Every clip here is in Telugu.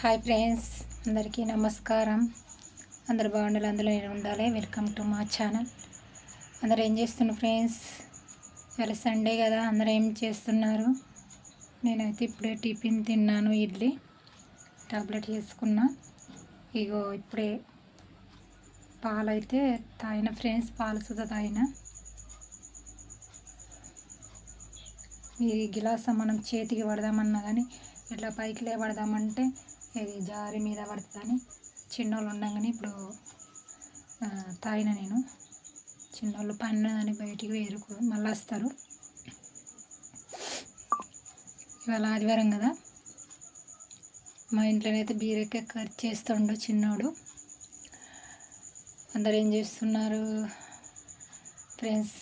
హాయ్ ఫ్రెండ్స్ అందరికీ నమస్కారం. అందరు బాగుండాలి అందులో నేను ఉండాలి. వెల్కమ్ టు మా ఛానల్ అందరు ఏం చేస్తున్నారు ఫ్రెండ్స్? ఇవాళ సండే కదా అందరు ఏం చేస్తున్నారు? నేనైతే ఇప్పుడే టిఫిన్ తిన్నాను ఇడ్లీ. టాబ్లెట్ చేసుకున్నా. ఇగో ఇప్పుడే పాలైతే తాగిన ఫ్రెండ్స్ పాలు సుధా తాగిన. ఈ గిలాస మనం చేతికి పడదామన్నా కానీ ఇట్లా పైకి లేపడదామంటే ఇది జారి మీద పడుతుందని చిన్నోళ్ళు ఉండగానే ఇప్పుడు తాగిన నేను. చిన్నోళ్ళు పన్ను అని బయటికి వేరుకు మళ్ళీ వస్తారు. ఇవాళ ఆదివారం కదా. మా ఇంట్లోనైతే బీరకాయ కట్ చేస్తుండు చిన్నోడు. అందరు ఏం చేస్తున్నారు? ఫ్రెండ్స్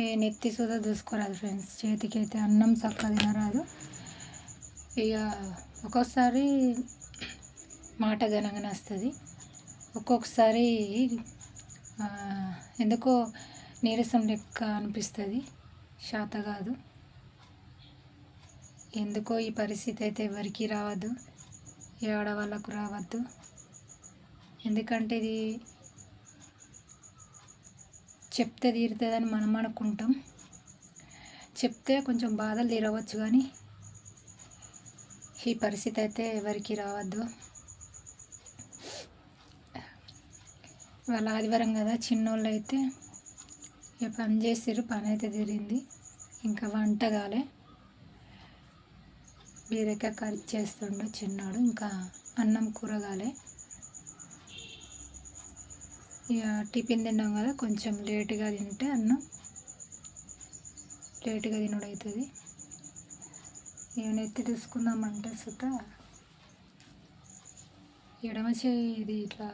ఏ నెత్తి సుధా చూసుకోరాదు ఫ్రెండ్స్. చేతికి అయితే అన్నం చక్కగా తినరాదు. ఇక ఒక్కొక్కసారి మాట ఘనంగానే వస్తుంది. ఒక్కొక్కసారి ఎందుకో నీరసం లెక్క అనిపిస్తుంది. శాత కాదు. ఎందుకో ఈ పరిస్థితి అయితే ఎవరికి రావద్దు. ఏ ఆడవాళ్ళకు రావద్దు. ఎందుకంటే ఇది చెప్తే తీరుతుందని మనం అనుకుంటాం. చెప్తే కొంచెం బాధలు తీరవచ్చు కానీ ఈ పరిస్థితి అయితే ఎవరికి రావద్దు. వాళ్ళ ఆదివారం కదా చిన్నోళ్ళు అయితే ఇక పని చేసిర్రు పని అయితే తీరింది ఇంకా వంట కాలే. బీరకాయ కర్రీ చేస్తుండు చిన్నోడు ఇంకా అన్నం కూర కాలే. ఇక టిఫిన్ తిన్నాం కదా కొంచెం లేటుగా తింటే అన్నం లేటుగా తినడం అవుతుంది ఇక తీసుకుందామంటే సుత ఎడమ చేయి ఇది ఇట్లా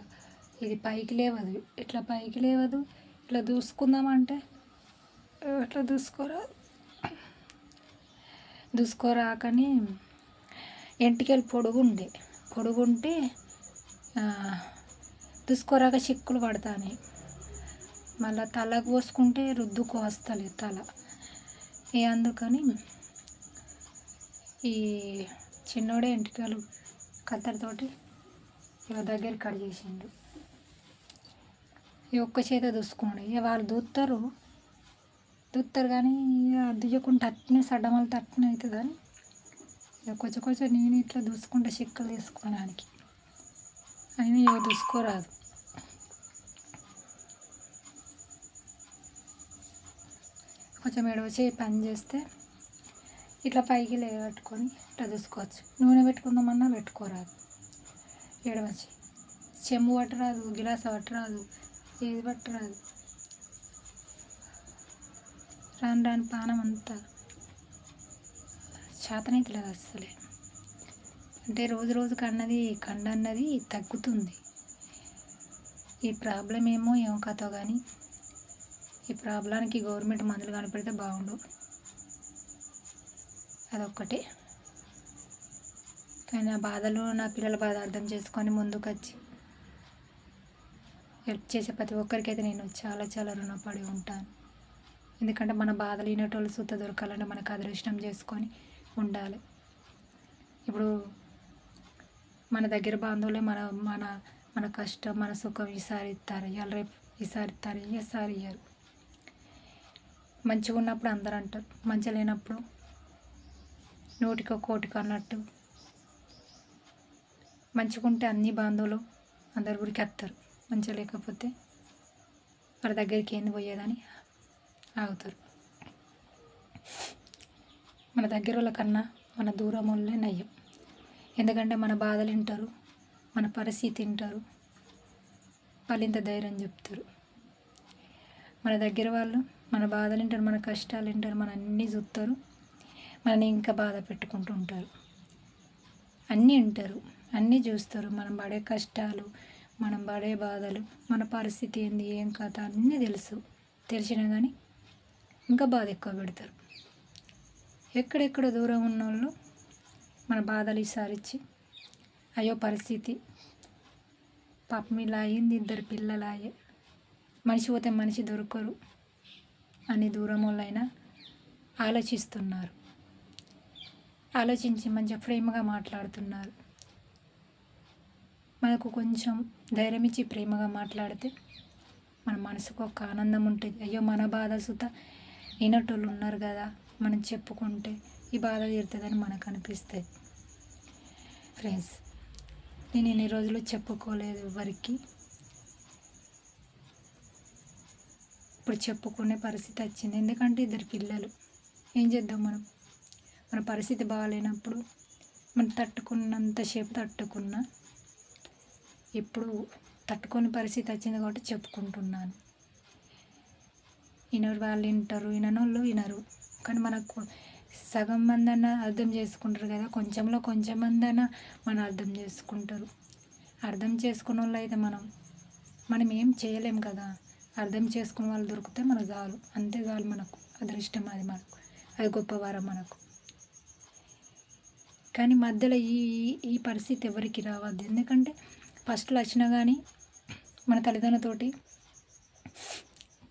ఇది పైకి లేవదు. ఇట్లా పైకి లేవదు. ఇట్లా దూసుకుందామంటే ఇట్లా దూసుకోరా దూసుకోరాకని ఎంటికలు పొడుగుండే. పొడుగుంటే దూసుకోరాక చిక్కులు పడతాయి మళ్ళీ తలకు పోసుకుంటే రుద్దుకు వస్తలేదు తల. ఏ అందుకని ఈ చిన్నోడే ఎంటికలు కత్తెరతోటి ఇక దగ్గర కట్ చేసిండు. ఈ ఒక్క చేత దూసుకున్నాడు. ఇక వాళ్ళు దూస్తారు దూస్తారు కానీ ఇక దుయ్యకుండా అట్నే సడ్డమలతో అట్నే అవుతుంది అని ఇక కొంచెం కొంచెం నేను ఇట్లా దూసుకుంటే చిక్కలు తీసుకోవడానికి. అయినా ఇక దూసుకోరాదు. కొంచెం ఎడవచ్చి పని చేస్తే ఇట్లా పైకి లేగట్టుకొని ఇట్లా చూసుకోవచ్చు. నూనె పెట్టుకుందామన్నా పెట్టుకోరాదు. ఏడవచ్చి చెంబు పట్టరాదు గిలాస పట్టరాదు ఏది పట్టరాదు. రాను రాని పానం అంతా చేతనైతలేదు అస్సలే. అంటే రోజు రోజుకి అన్నది కండ అన్నది తగ్గుతుంది. ఈ ప్రాబ్లం ఏమో ఏమో కథో కానీ ఈ ప్రాబ్లానికి గవర్నమెంట్ మందులు కనిపెడితే బాగుండు. అదొక్కటి. కానీ నా బాధలు నా పిల్లల బాధ అర్థం చేసుకొని ముందుకు వచ్చి హెల్ప్ చేసే ప్రతి ఒక్కరికైతే నేను చాలా చాలా రుణపడి ఉంటాను. ఎందుకంటే మన బాధలు వినేటోళ్ళు సూత దొరకాలంటే మనకు అదృష్టం చేసుకొని ఉండాలి. ఇప్పుడు మన దగ్గర బంధువులే మన మన మన కష్టం మన సుఖం ఈసారి ఇస్తారు. ఇవాళ రేపు ఈసారి ఇస్తారు. ఈసారి ఇయ్యరు. మంచిగా ఉన్నప్పుడు అందరూ అంటారు. మంచిగా లేనప్పుడు నూటికో కోటికో అన్నట్టు. మంచిగా ఉంటే అన్ని బాంధవులు అందరి ఊరికి వస్తారు. మంచిగా లేకపోతే వాళ్ళ దగ్గరికి ఏంది పోయేదని ఆగుతారు. మన దగ్గర వాళ్ళ కన్నా మన దూరం వాళ్ళే నయ్యం. ఎందుకంటే మన బాధలు వింటారు మన పరిస్థితి వింటారు వాళ్ళు ఇంత ధైర్యం చెప్తారు. మన దగ్గర వాళ్ళు మన బాధలు వింటారు మన కష్టాలు వింటారు మన అన్నీ చూస్తారు. మనని ఇంకా బాధ పెట్టుకుంటూ ఉంటారు. అన్నీ వింటారు. అన్నీ చూస్తారు. మనం పడే కష్టాలు మనం పడే బాధలు మన పరిస్థితి ఏంది ఏం కథ అన్నీ తెలుసు. తెలిసినా కానీ ఇంకా బాధ ఎక్కువ పెడతారు. ఎక్కడెక్కడ దూరం ఉన్న వాళ్ళు మన బాధలు ఈసారిచ్చి అయ్యో పరిస్థితి పాపం ఇలా అయింది ఇద్దరు పిల్లలాయే మనిషి పోతే మనిషి దొరకరు అని దూరం వాళ్ళైనా ఆలోచిస్తున్నారు. ఆలోచించి మంచిగా ప్రేమగా మాట్లాడుతున్నారు. మనకు కొంచెం ధైర్యం ఇచ్చి ప్రేమగా మాట్లాడితే మన మనసుకు ఒక ఆనందం ఉంటుంది. అయ్యో మన బాధ సుత వినటోళ్ళు ఉన్నారు కదా మనం చెప్పుకుంటే ఈ బాధ తీరుతుందని మనకు అనిపిస్తుంది ఫ్రెండ్స్ నేను ఇన్ని రోజులు చెప్పుకోలేదు ఎవరికి. ఇప్పుడు చెప్పుకునే పరిస్థితి వచ్చింది. ఎందుకంటే ఇద్దరు పిల్లలు. ఏం చేద్దాం మనం? మన పరిస్థితి బాగాలేనప్పుడు మనం తట్టుకున్నంతసేపు తట్టుకున్నా ఇప్పుడు తట్టుకొని పరిస్థితి వచ్చింది కాబట్టి చెప్పుకుంటున్నాను. వినరు వాళ్ళు వింటారు విననోళ్ళు వినరు. కానీ మనకు సగం మందన్నా అర్థం చేసుకుంటారు కదా కొంచెంలో కొంచెం మందన్నా మనం అర్థం చేసుకుంటారు. అర్థం చేసుకున్న వాళ్ళు అయితే మనం మనం ఏం చేయలేం కదా. అర్థం చేసుకున్న వాళ్ళు దొరికితే మనకు చాలు. అంతే చాలు మనకు. అదృష్టం అది మనకు. అది గొప్పవారం మనకు. కానీ మధ్యలో ఈ ఈ పరిస్థితి ఎవరికి రావద్దు. ఎందుకంటే ఫస్ట్లో వచ్చినా కానీ మన తల్లిదండ్రులతోటి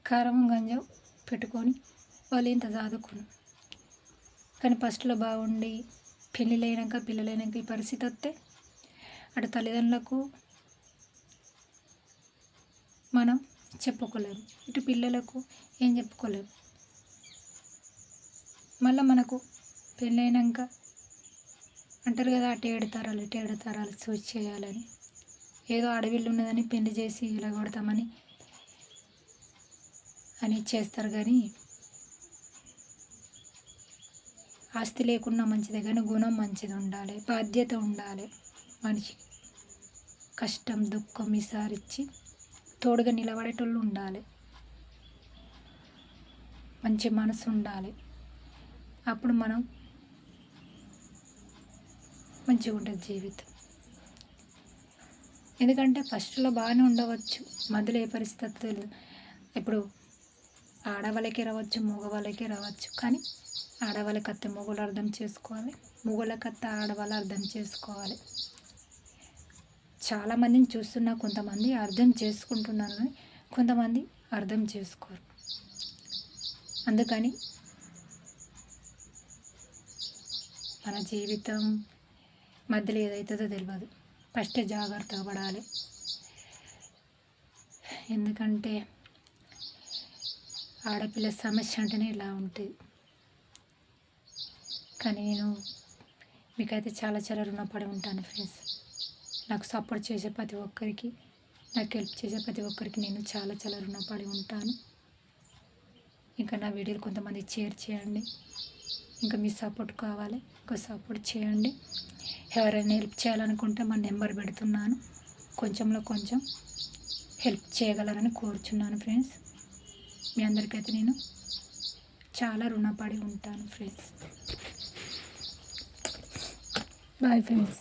కారం గంజ పెట్టుకొని వాళ్ళు ఇంత చదువుకుని కానీ ఫస్ట్లో బాగుండి పెళ్ళిళ్ళైనాక పిల్లలైనాక ఈ పరిస్థితి వస్తే అటు తల్లిదండ్రులకు మనం చెప్పుకోలేము. ఇటు పిల్లలకు ఏం చెప్పుకోలేము. మళ్ళీ మనకు పెళ్ళైనాక అంటారు కదా అటు ఏడు తరాలు ఇటు ఏడు తరాలు చూసి చేయాలని. ఏదో అడవిలో ఉన్నదని పెళ్ళి చేసి ఇలా కొడతామని అని చేస్తారు కానీ ఆస్తి లేకుండా మంచిదే కానీ గుణం మంచిది ఉండాలి బాధ్యత ఉండాలి. మనిషికి కష్టం దుఃఖం విసారించి తోడుగా నిలబడేటోళ్ళు ఉండాలి. మంచి మనసు ఉండాలి. అప్పుడు మనం మంచిగా ఉంటుంది జీవితం. ఎందుకంటే ఫస్ట్లో బాగానే ఉండవచ్చు. మధ్యలో ఏ పరిస్థితి తెలియదు ఇప్పుడు ఆడవాళ్ళకే రావచ్చు మగవాళ్ళకే రావచ్చు. కానీ ఆడవాళ్ళకి అత్తే మొగలు అర్థం చేసుకోవాలి. మొగలకి అత్తే ఆడవాళ్ళు అర్థం చేసుకోవాలి. చాలామందిని చూస్తున్నా కొంతమంది అర్థం చేసుకుంటున్నారు కానీ కొంతమంది అర్థం చేసుకోరు. అందుకని మన జీవితం మధ్యలో ఏదవుతుందో తెలియదు ఫస్ట్ జాగ్రత్తగా పడాలి. ఎందుకంటే ఆడపిల్ల సమస్య అంటేనే ఇలా ఉంటుంది. కానీ నేను మీకైతే చాలా చాలా రుణపడి ఉంటాను ఫ్రెండ్స్. నాకు సపోర్ట్ చేసే ప్రతి ఒక్కరికి నాకు హెల్ప్ చేసే ప్రతి ఒక్కరికి నేను చాలా చాలా రుణపడి ఉంటాను. ఇంకా నా వీడియోలు కొంతమంది షేర్ చేయండి. ఇంకా మీ సపోర్ట్ కావాలి. ఇంకా సపోర్ట్ చేయండి. ఎవరైనా హెల్ప్ చేయాలనుకుంటే మా నెంబర్ పెడుతున్నాను. కొంచెంలో కొంచెం హెల్ప్ చేయగలరని కోరుచున్నాను ఫ్రెండ్స్. మీ అందరికైతే నేను చాలా రుణపడి ఉంటాను ఫ్రెండ్స్. Bye friends.